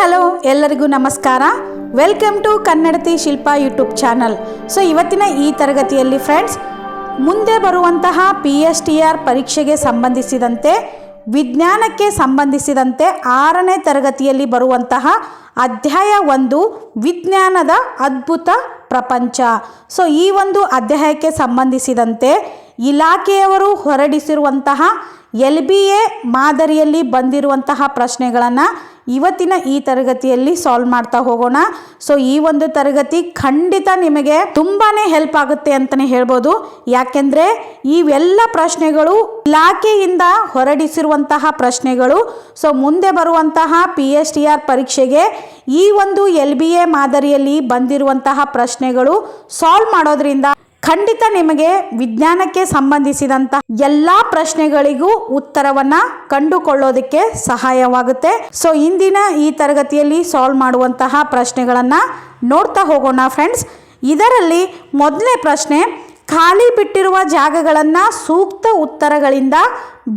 Hello, ಎಲ್ಲರಿಗೂ ನಮಸ್ಕಾರ. Welcome to Kannadathi Shilpa YouTube channel. So ಇವತ್ತಿನ ಈ ತರಗತಿಯಲ್ಲಿ ಫ್ರೆಂಡ್ಸ್ ಮುಂದೆ ಬರುವಂತಹ ಪಿ ಎಸ್ ಟಿ ಆರ್ ಪರೀಕ್ಷೆಗೆ ಸಂಬಂಧಿಸಿದಂತೆ, ವಿಜ್ಞಾನಕ್ಕೆ ಸಂಬಂಧಿಸಿದಂತೆ ಆರನೇ ತರಗತಿಯಲ್ಲಿ ಬರುವಂತಹ ಅಧ್ಯಾಯ ಒಂದು, ವಿಜ್ಞಾನದ ಅದ್ಭುತ ಪ್ರಪಂಚ. ಸೊ ಈ ಒಂದು ಅಧ್ಯಾಯಕ್ಕೆ ಸಂಬಂಧಿಸಿದಂತೆ ಇಲಾಖೆಯವರು ಹೊರಡಿಸಿರುವಂತಹ ಎಲ್ ಬಿ ಎ ಮಾದರಿಯಲ್ಲಿ ಬಂದಿರುವಂತಹ ಪ್ರಶ್ನೆಗಳನ್ನು ಇವತ್ತಿನ ಈ ತರಗತಿಯಲ್ಲಿ ಸಾಲ್ವ್ ಮಾಡ್ತಾ ಹೋಗೋಣ. ಸೊ ಈ ಒಂದು ತರಗತಿ ಖಂಡಿತ ನಿಮಗೆ ತುಂಬಾ ಹೆಲ್ಪ್ ಆಗುತ್ತೆ ಅಂತಲೇ ಹೇಳ್ಬೋದು. ಯಾಕೆಂದರೆ ಇವೆಲ್ಲ ಪ್ರಶ್ನೆಗಳು ಇಲಾಖೆಯಿಂದ ಹೊರಡಿಸಿರುವಂತಹ ಪ್ರಶ್ನೆಗಳು. ಸೊ ಮುಂದೆ ಬರುವಂತಹ ಪಿ ಎಚ್ ಟಿ ಆರ್ ಪರೀಕ್ಷೆಗೆ ಈ ಒಂದು ಎಲ್ ಬಿ ಎ ಮಾದರಿಯಲ್ಲಿ ಬಂದಿರುವಂತಹ ಪ್ರಶ್ನೆಗಳು ಸಾಲ್ವ್ ಮಾಡೋದ್ರಿಂದ ಖಂಡಿತ ನಿಮಗೆ ವಿಜ್ಞಾನಕ್ಕೆ ಸಂಬಂಧಿಸಿದಂತ ಎಲ್ಲ ಪ್ರಶ್ನೆಗಳಿಗೂ ಉತ್ತರವನ್ನ ಕಂಡುಕೊಳ್ಳೋದಕ್ಕೆ ಸಹಾಯವಾಗುತ್ತೆ. ಸೊ ಇಂದಿನ ಈ ತರಗತಿಯಲ್ಲಿ ಸಾಲ್ವ್ ಮಾಡುವಂತಹ ಪ್ರಶ್ನೆಗಳನ್ನ ನೋಡ್ತಾ ಹೋಗೋಣ ಫ್ರೆಂಡ್ಸ್ ಇದರಲ್ಲಿ ಮೊದಲನೇ ಪ್ರಶ್ನೆ, ಖಾಲಿ ಬಿಟ್ಟಿರುವ ಜಾಗಗಳನ್ನು ಸೂಕ್ತ ಉತ್ತರಗಳಿಂದ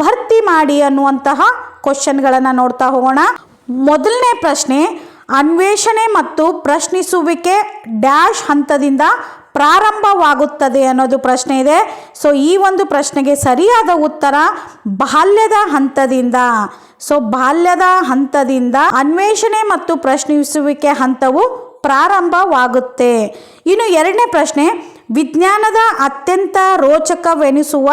ಭರ್ತಿ ಮಾಡಿ ಅನ್ನುವಂತಹ ಕ್ವಶನ್ಗಳನ್ನು ನೋಡ್ತಾ ಹೋಗೋಣ. ಮೊದಲನೇ ಪ್ರಶ್ನೆ, ಅನ್ವೇಷಣೆ ಮತ್ತು ಪ್ರಶ್ನಿಸುವಿಕೆ ಡ್ಯಾಶ್ ಹಂತದಿಂದ ಪ್ರಾರಂಭವಾಗುತ್ತದೆ ಅನ್ನೋದು ಪ್ರಶ್ನೆ ಇದೆ. ಸೊ ಈ ಒಂದು ಪ್ರಶ್ನೆಗೆ ಸರಿಯಾದ ಉತ್ತರ ಬಾಲ್ಯದ ಹಂತದಿಂದ. ಸೊ ಬಾಲ್ಯದ ಹಂತದಿಂದ ಅನ್ವೇಷಣೆ ಮತ್ತು ಪ್ರಶ್ನಿಸುವಿಕೆ ಹಂತವು ಪ್ರಾರಂಭವಾಗುತ್ತೆ. ಇನ್ನು ಎರಡನೇ ಪ್ರಶ್ನೆ ವಿಜ್ಞಾನದ ಅತ್ಯಂತ ರೋಚಕವೆನಿಸುವ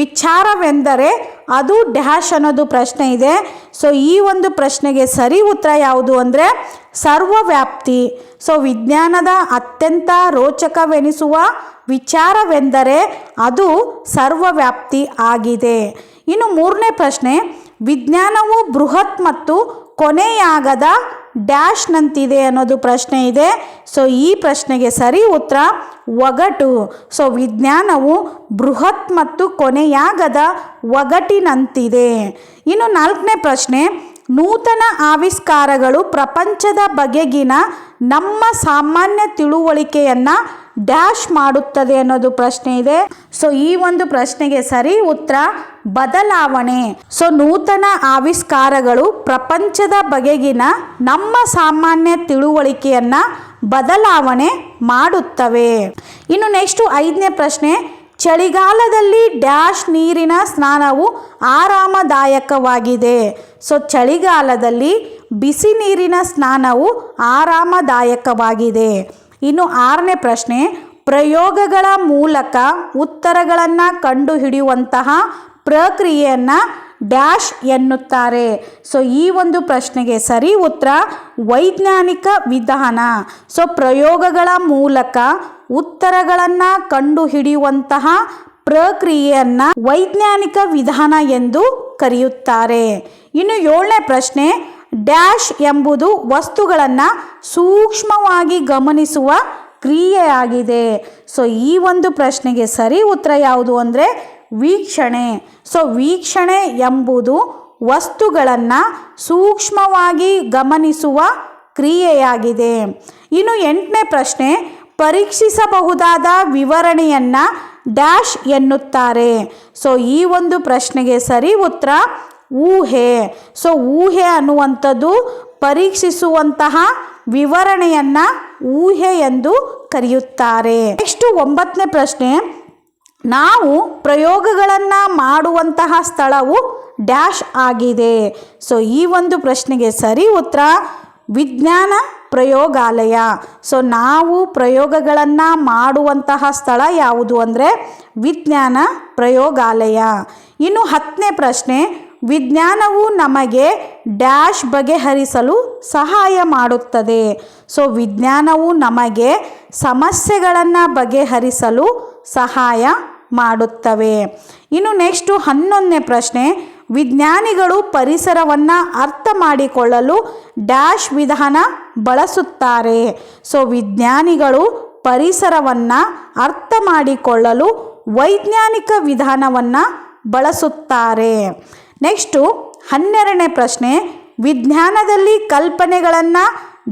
ವಿಚಾರವೆಂದರೆ ಅದು ಡ್ಯಾಶ್ ಅನ್ನೋದು ಪ್ರಶ್ನೆ ಇದೆ. ಸೊ ಈ ಒಂದು ಪ್ರಶ್ನೆಗೆ ಸರಿ ಉತ್ತರ ಯಾವುದು ಅಂದರೆ ಸರ್ವವ್ಯಾಪ್ತಿ. ಸೊ ವಿಜ್ಞಾನದ ಅತ್ಯಂತ ರೋಚಕವೆನಿಸುವ ವಿಚಾರವೆಂದರೆ ಅದು ಸರ್ವವ್ಯಾಪ್ತಿ ಆಗಿದೆ. ಇನ್ನು ಮೂರನೇ ಪ್ರಶ್ನೆ, ವಿಜ್ಞಾನವು ಬೃಹತ್ ಮತ್ತು ಕೊನೆಯಾಗದ ಡ್ಯಾಶ್ನಂತಿದೆ ಅನ್ನೋದು ಪ್ರಶ್ನೆ ಇದೆ. ಸೊ, ಈ ಪ್ರಶ್ನೆಗೆ ಸರಿ ಉತ್ತರ ಒಗಟು. ಸೊ, ವಿಜ್ಞಾನವು ಬೃಹತ್ ಮತ್ತು ಕೊನೆಯಾಗದ ಒಗಟಿನಂತಿದೆ. ಇನ್ನು ನಾಲ್ಕನೇ ಪ್ರಶ್ನೆ, ನೂತನ ಆವಿಷ್ಕಾರಗಳು ಪ್ರಪಂಚದ ಬಗೆಗಿನ ನಮ್ಮ ಸಾಮಾನ್ಯ ತಿಳುವಳಿಕೆಯನ್ನು ಡ್ಯಾಶ್ ಮಾಡುತ್ತದೆ ಅನ್ನೋದು ಪ್ರಶ್ನೆ ಇದೆ. ಸೊ, ಈ ಒಂದು ಪ್ರಶ್ನೆಗೆ ಸರಿ ಉತ್ತರ ಬದಲಾವಣೆ. ಸೊ, ನೂತನ ಆವಿಷ್ಕಾರಗಳು ಪ್ರಪಂಚದ ಬಗೆಗಿನ ನಮ್ಮ ಸಾಮಾನ್ಯ ತಿಳುವಳಿಕೆಯನ್ನು ಬದಲಾವಣೆ ಮಾಡುತ್ತವೆ. ಇನ್ನು ನೆಕ್ಸ್ಟು ಐದನೇ ಪ್ರಶ್ನೆ, ಚಳಿಗಾಲದಲ್ಲಿ ಡ್ಯಾಶ್ ನೀರಿನ ಸ್ನಾನವು ಆರಾಮದಾಯಕವಾಗಿದೆ. ಸೊ, ಚಳಿಗಾಲದಲ್ಲಿ ಬಿಸಿ ನೀರಿನ ಸ್ನಾನವು ಆರಾಮದಾಯಕವಾಗಿದೆ. ಇನ್ನು ಆರನೇ ಪ್ರಶ್ನೆ, ಪ್ರಯೋಗಗಳ ಮೂಲಕ ಉತ್ತರಗಳನ್ನು ಕಂಡುಹಿಡಿಯುವಂತಹ ಪ್ರಕ್ರಿಯೆಯನ್ನು ಡ್ಯಾಶ್ ಎನ್ನುತ್ತಾರೆ. ಸೊ ಈ ಒಂದು ಪ್ರಶ್ನೆಗೆ ಸರಿ ಉತ್ತರ, ವೈಜ್ಞಾನಿಕ ವಿಧಾನ. ಸೊ ಪ್ರಯೋಗಗಳ ಮೂಲಕ ಉತ್ತರಗಳನ್ನು ಕಂಡುಹಿಡಿಯುವಂತಹ ಪ್ರಕ್ರಿಯೆಯನ್ನು ವೈಜ್ಞಾನಿಕ ವಿಧಾನ ಎಂದು ಕರೆಯುತ್ತಾರೆ. ಇನ್ನು ಏಳನೇ ಪ್ರಶ್ನೆ, ಡ್ಯಾಶ್ ಎಂಬುದು ವಸ್ತುಗಳನ್ನು ಸೂಕ್ಷ್ಮವಾಗಿ ಗಮನಿಸುವ ಕ್ರಿಯೆಯಾಗಿದೆ. ಸೊ ಈ ಒಂದು ಪ್ರಶ್ನೆಗೆ ಸರಿ ಉತ್ತರ ಯಾವುದು ಅಂದರೆ ವೀಕ್ಷಣೆ. ಸೊ ವೀಕ್ಷಣೆ ಎಂಬುದು ವಸ್ತುಗಳನ್ನು ಸೂಕ್ಷ್ಮವಾಗಿ ಗಮನಿಸುವ ಕ್ರಿಯೆಯಾಗಿದೆ. ಇನ್ನು ಎಂಟನೇ ಪ್ರಶ್ನೆ, ಪರೀಕ್ಷಿಸಬಹುದಾದ ವಿವರಣೆಯನ್ನು ಡ್ಯಾಶ್ ಎನ್ನುತ್ತಾರೆ. ಸೊ ಈ ಒಂದು ಪ್ರಶ್ನೆಗೆ ಸರಿ ಉತ್ತರ, ಊಹೆ. ಸೊ ಊಹೆ ಅನ್ನುವಂಥದ್ದು ಪರೀಕ್ಷಿಸುವಂತಹ ವಿವರಣೆಯನ್ನು ಊಹೆ ಎಂದು ಕರೆಯುತ್ತಾರೆ. ನೆಕ್ಸ್ಟ್ ಒಂಬತ್ತನೇ ಪ್ರಶ್ನೆ ನಾವು ಪ್ರಯೋಗಗಳನ್ನು ಮಾಡುವಂತಹ ಸ್ಥಳವು ಡ್ಯಾಶ್ ಆಗಿದೆ. ಸೊ, ಈ ಒಂದು ಪ್ರಶ್ನೆಗೆ ಸರಿ ಉತ್ತರ, ವಿಜ್ಞಾನ ಪ್ರಯೋಗಾಲಯ. ಸೊ, ನಾವು ಪ್ರಯೋಗಗಳನ್ನು ಮಾಡುವಂತಹ ಸ್ಥಳ ಯಾವುದು ಅಂದರೆ ವಿಜ್ಞಾನ ಪ್ರಯೋಗಾಲಯ. ಇನ್ನು ಹತ್ತನೇ ಪ್ರಶ್ನೆ, ವಿಜ್ಞಾನವು ನಮಗೆ ಡ್ಯಾಶ್ ಬಗೆಹರಿಸಲು ಸಹಾಯ ಮಾಡುತ್ತದೆ. ಸೊ, ವಿಜ್ಞಾನವು ನಮಗೆ ಸಮಸ್ಯೆಗಳನ್ನು ಬಗೆಹರಿಸಲು ಸಹಾಯ ಮಾಡುತ್ತವೆ. ಇನ್ನು ನೆಕ್ಸ್ಟು ಹನ್ನೊಂದನೇ ಪ್ರಶ್ನೆ, ವಿಜ್ಞಾನಿಗಳು ಪರಿಸರವನ್ನು ಅರ್ಥ ಮಾಡಿಕೊಳ್ಳಲು ಡ್ಯಾಶ್ ವಿಧಾನ ಬಳಸುತ್ತಾರೆ. ಸೊ ವಿಜ್ಞಾನಿಗಳು ಪರಿಸರವನ್ನು ಅರ್ಥ ಮಾಡಿಕೊಳ್ಳಲು ವೈಜ್ಞಾನಿಕ ವಿಧಾನವನ್ನು ಬಳಸುತ್ತಾರೆ. ನೆಕ್ಸ್ಟು ಹನ್ನೆರಡನೇ ಪ್ರಶ್ನೆ, ವಿಜ್ಞಾನದಲ್ಲಿ ಕಲ್ಪನೆಗಳನ್ನು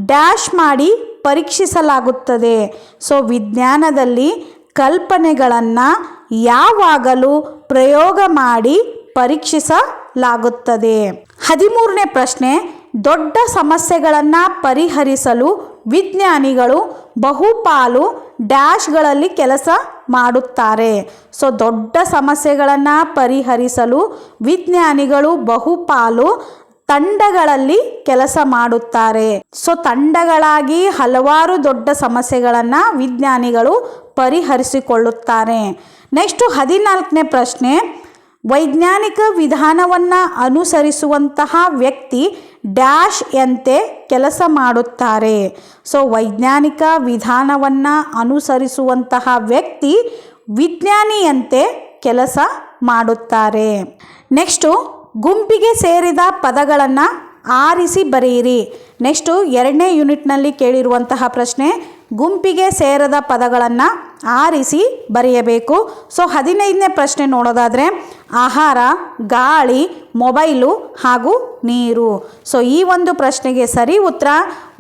ಡ್ಯಾಶ್ ಮಾಡಿ ಪರೀಕ್ಷಿಸಲಾಗುತ್ತದೆ. ಸೊ ವಿಜ್ಞಾನದಲ್ಲಿ ಕಲ್ಪನೆಗಳನ್ನು ಯಾವಾಗಲೂ ಪ್ರಯೋಗ ಮಾಡಿ ಪರೀಕ್ಷಿಸಲಾಗುತ್ತದೆ. ಹದಿಮೂರನೇ ಪ್ರಶ್ನೆ, ದೊಡ್ಡ ಸಮಸ್ಯೆಗಳನ್ನು ಪರಿಹರಿಸಲು ವಿಜ್ಞಾನಿಗಳು ಬಹುಪಾಲು ಡ್ಯಾಶ್ಗಳಲ್ಲಿ ಕೆಲಸ ಮಾಡುತ್ತಾರೆ. ಸೊ, ದೊಡ್ಡ ಸಮಸ್ಯೆಗಳನ್ನು ಪರಿಹರಿಸಲು ವಿಜ್ಞಾನಿಗಳು ಬಹುಪಾಲು ತಂಡಗಳಲ್ಲಿ ಕೆಲಸ ಮಾಡುತ್ತಾರೆ. ಸೊ, ತಂಡಗಳಾಗಿ ಹಲವಾರು ದೊಡ್ಡ ಸಮಸ್ಯೆಗಳನ್ನು ವಿಜ್ಞಾನಿಗಳು ಪರಿಹರಿಸಿಕೊಳ್ಳುತ್ತಾರೆ. ನೆಕ್ಸ್ಟು ಹದಿನಾಲ್ಕನೇ ಪ್ರಶ್ನೆ, ವೈಜ್ಞಾನಿಕ ವಿಧಾನವನ್ನು ಅನುಸರಿಸುವಂತಹ ವ್ಯಕ್ತಿ ಡ್ಯಾಶ್ ಎಂತೆ ಕೆಲಸ ಮಾಡುತ್ತಾರೆ. ಸೊ, ವೈಜ್ಞಾನಿಕ ವಿಧಾನವನ್ನು ಅನುಸರಿಸುವಂತಹ ವ್ಯಕ್ತಿ ವಿಜ್ಞಾನಿಯಂತೆ ಕೆಲಸ ಮಾಡುತ್ತಾರೆ. ನೆಕ್ಸ್ಟು, ಗುಂಪಿಗೆ ಸೇರಿದ ಪದಗಳನ್ನು ಆರಿಸಿ ಬರೆಯಿರಿ. ನೆಕ್ಸ್ಟು ಎರಡನೇ ಯೂನಿಟ್ನಲ್ಲಿ ಕೇಳಿರುವಂತಹ ಪ್ರಶ್ನೆ ಗುಂಪಿಗೆ ಸೇರದ ಪದಗಳನ್ನು ಆರಿಸಿ ಬರೆಯಬೇಕು. ಸೊ, ಹದಿನೈದನೇ ಪ್ರಶ್ನೆ ನೋಡೋದಾದರೆ, ಆಹಾರ, ಗಾಳಿ, ಮೊಬೈಲು ಹಾಗೂ ನೀರು. ಸೊ, ಈ ಒಂದು ಪ್ರಶ್ನೆಗೆ ಸರಿ ಉತ್ತರ,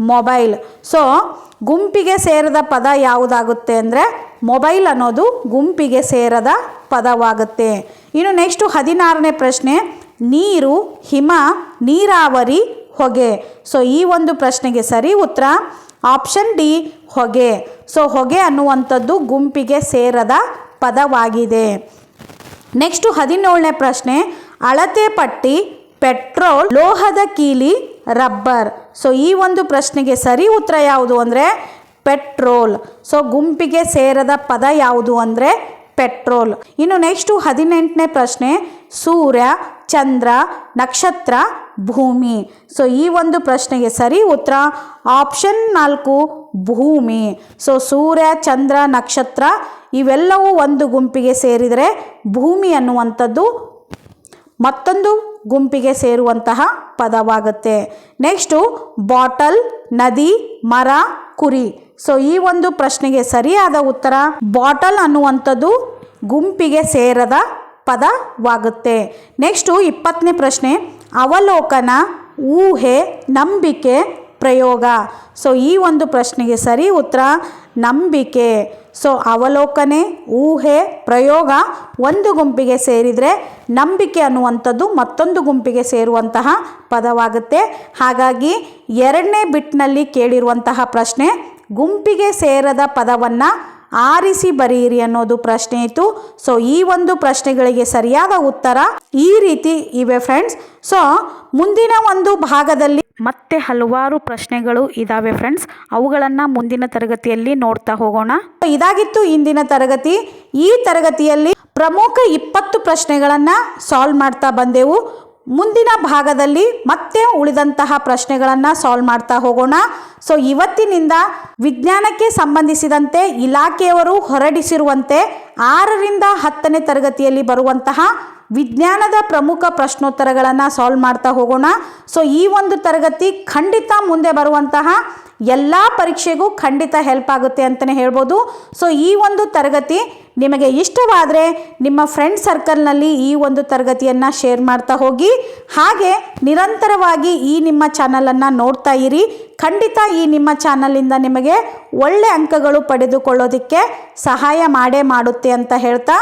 ಮೊಬೈಲ್. ಸೊ, ಗುಂಪಿಗೆ ಸೇರದ ಪದ ಯಾವುದಾಗುತ್ತೆ ಅಂದರೆ, ಮೊಬೈಲ್ ಅನ್ನೋದು ಗುಂಪಿಗೆ ಸೇರದ ಪದವಾಗುತ್ತೆ. ಇನ್ನು ನೆಕ್ಸ್ಟು ಹದಿನಾರನೇ ಪ್ರಶ್ನೆ, ನೀರು, ಹಿಮ, ನೀರಾವರಿ, ಹೊಗೆ. ಸೊ, ಈ ಒಂದು ಪ್ರಶ್ನೆಗೆ ಸರಿ ಉತ್ತರ ಆಪ್ಷನ್ ಡಿ, ಹೊಗೆ. ಸೊ, ಹೊಗೆ ಅನ್ನುವಂಥದ್ದು ಗುಂಪಿಗೆ ಸೇರದ ಪದವಾಗಿದೆ. ನೆಕ್ಸ್ಟು ಹದಿನೇಳನೇ ಪ್ರಶ್ನೆ, ಅಳತೆ ಪಟ್ಟಿ, ಪೆಟ್ರೋಲ್, ಲೋಹದ ಕೀಲಿ, ರಬ್ಬರ್. ಸೊ, ಈ ಒಂದು ಪ್ರಶ್ನೆಗೆ ಸರಿ ಉತ್ತರ ಯಾವುದು ಅಂದರೆ ಪೆಟ್ರೋಲ್. ಸೊ, ಗುಂಪಿಗೆ ಸೇರದ ಪದ ಯಾವುದು ಅಂದರೆ ಪೆಟ್ರೋಲ್. ಇನ್ನು ನೆಕ್ಸ್ಟು ಹದಿನೆಂಟನೇ ಪ್ರಶ್ನೆ, ಸೂರ್ಯ, ಚಂದ್ರ, ನಕ್ಷತ್ರ ಭೂಮಿ. ಸೊ ಈ ಒಂದು ಪ್ರಶ್ನೆಗೆ ಸರಿ ಉತ್ತರ ಆಪ್ಷನ್ ನಾಲ್ಕು, ಭೂಮಿ. ಸೊ ಸೂರ್ಯ, ಚಂದ್ರ, ನಕ್ಷತ್ರ ಇವೆಲ್ಲವೂ ಒಂದು ಗುಂಪಿಗೆ ಸೇರಿದರೆ ಭೂಮಿ ಅನ್ನುವಂಥದ್ದು ಮತ್ತೊಂದು ಗುಂಪಿಗೆ ಸೇರುವಂತಹ ಪದವಾಗುತ್ತೆ. ನೆಕ್ಸ್ಟು ಬಾಟಲ್ ನದಿ, ಮರ, ಕುರಿ. ಸೊ ಈ ಒಂದು ಪ್ರಶ್ನೆಗೆ ಸರಿಯಾದ ಉತ್ತರ ಬಾಟಲ್ ಅನ್ನುವಂಥದ್ದು ಗುಂಪಿಗೆ ಸೇರದ ಪದವಾಗುತ್ತೆ. ನೆಕ್ಸ್ಟು ಇಪ್ಪತ್ತನೇ ಪ್ರಶ್ನೆ. ಅವಲೋಕನ, ಊಹೆ, ನಂಬಿಕೆ, ಪ್ರಯೋಗ. ಸೊ ಈ ಒಂದು ಪ್ರಶ್ನೆಗೆ ಸರಿ ಉತ್ತರ, ನಂಬಿಕೆ. ಸೊ ಅವಲೋಕನೆ, ಊಹೆ, ಪ್ರಯೋಗ ಒಂದು ಗುಂಪಿಗೆ ಸೇರಿದರೆ ನಂಬಿಕೆ ಅನ್ನುವಂಥದ್ದು ಮತ್ತೊಂದು ಗುಂಪಿಗೆ ಸೇರುವಂತಹ ಪದವಾಗುತ್ತೆ. ಹಾಗಾಗಿ ಎರಡನೇ ಬಿಟ್ನಲ್ಲಿ ಕೇಳಿರುವಂತಹ ಪ್ರಶ್ನೆ, ಗುಂಪಿಗೆ ಸೇರದ ಪದವನ್ನು ಆರಿಸಿ ಬರೆಯಿರಿ ಅನ್ನೋದು ಪ್ರಶ್ನೆ ಇತ್ತು. ಸೊ ಈ ಒಂದು ಪ್ರಶ್ನೆಗಳಿಗೆ ಸರಿಯಾದ ಉತ್ತರ ಈ ರೀತಿ ಇವೆ ಫ್ರೆಂಡ್ಸ್ ಸೊ ಮುಂದಿನ ಒಂದು ಭಾಗದಲ್ಲಿ ಮತ್ತೆ ಹಲವಾರು ಪ್ರಶ್ನೆಗಳು ಇದಾವೆ ಫ್ರೆಂಡ್ಸ್ ಅವುಗಳನ್ನು ಮುಂದಿನ ತರಗತಿಯಲ್ಲಿ ನೋಡ್ತಾ ಹೋಗೋಣ. ಇದಾಗಿತ್ತು ಇಂದಿನ ತರಗತಿ. ಈ ತರಗತಿಯಲ್ಲಿ ಪ್ರಮುಖ ಇಪ್ಪತ್ತು ಪ್ರಶ್ನೆಗಳನ್ನು ಸಾಲ್ವ್ ಮಾಡ್ತಾ ಬಂದೆವು. ಮುಂದಿನ ಭಾಗದಲ್ಲಿ ಮತ್ತೆ ಉಳಿದಂತಹ ಪ್ರಶ್ನೆಗಳನ್ನು ಸಾಲ್ವ್ ಮಾಡ್ತಾ ಹೋಗೋಣ. ಸೊ ಇವತ್ತಿನಿಂದ ವಿಜ್ಞಾನಕ್ಕೆ ಸಂಬಂಧಿಸಿದಂತೆ ಇಲಾಖೆಯವರು ಹೊರಡಿಸಿರುವಂತೆ ಆರರಿಂದ ಹತ್ತನೇ ತರಗತಿಯಲ್ಲಿ ಬರುವಂತಹ ವಿಜ್ಞಾನದ ಪ್ರಮುಖ ಪ್ರಶ್ನೋತ್ತರಗಳನ್ನು ಸಾಲ್ವ್ ಮಾಡ್ತಾ ಹೋಗೋಣ. ಸೊ ಈ ಒಂದು ತರಗತಿ ಖಂಡಿತ ಮುಂದೆ ಬರುವಂತಹ ಎಲ್ಲ ಪರೀಕ್ಷೆಗೂ ಖಂಡಿತ ಹೆಲ್ಪ್ ಆಗುತ್ತೆ ಅಂತಲೇ ಹೇಳ್ಬೋದು. ಸೊ ಈ ಒಂದು ತರಗತಿ ನಿಮಗೆ ಇಷ್ಟವಾದರೆ ನಿಮ್ಮ ಫ್ರೆಂಡ್ ಸರ್ಕಲ್ನಲ್ಲಿ ಈ ಒಂದು ತರಗತಿಯನ್ನು ಶೇರ್ ಮಾಡ್ತಾ ಹೋಗಿ. ಹಾಗೆ ನಿರಂತರವಾಗಿ ಈ ನಿಮ್ಮ ಚಾನಲನ್ನು ನೋಡ್ತಾ ಇರಿ. ಖಂಡಿತ ಈ ನಿಮ್ಮ ಚಾನಲಿಂದ ನಿಮಗೆ ಒಳ್ಳೆ ಅಂಕಗಳು ಪಡೆದುಕೊಳ್ಳೋದಕ್ಕೆ ಸಹಾಯ ಮಾಡೇ ಮಾಡುತ್ತೆ ಅಂತ ಹೇಳ್ತಾ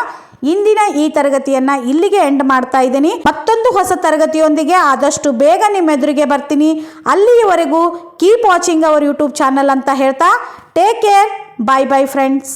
ಇಂದಿನ ಈ ತರಗತಿಯನ್ನು ಇಲ್ಲಿಗೆ ಎಂಡ್ ಮಾಡ್ತಾ ಇದ್ದೀನಿ. ಮತ್ತೊಂದು ಹೊಸ ತರಗತಿಯೊಂದಿಗೆ ಆದಷ್ಟು ಬೇಗ ನಿಮ್ಮ ಎದುರಿಗೆ ಬರ್ತೀನಿ. ಅಲ್ಲಿಯವರೆಗೂ keep watching our YouTube channel ಅಂತ ಹೇಳ್ತಾ. Take care bye bye friends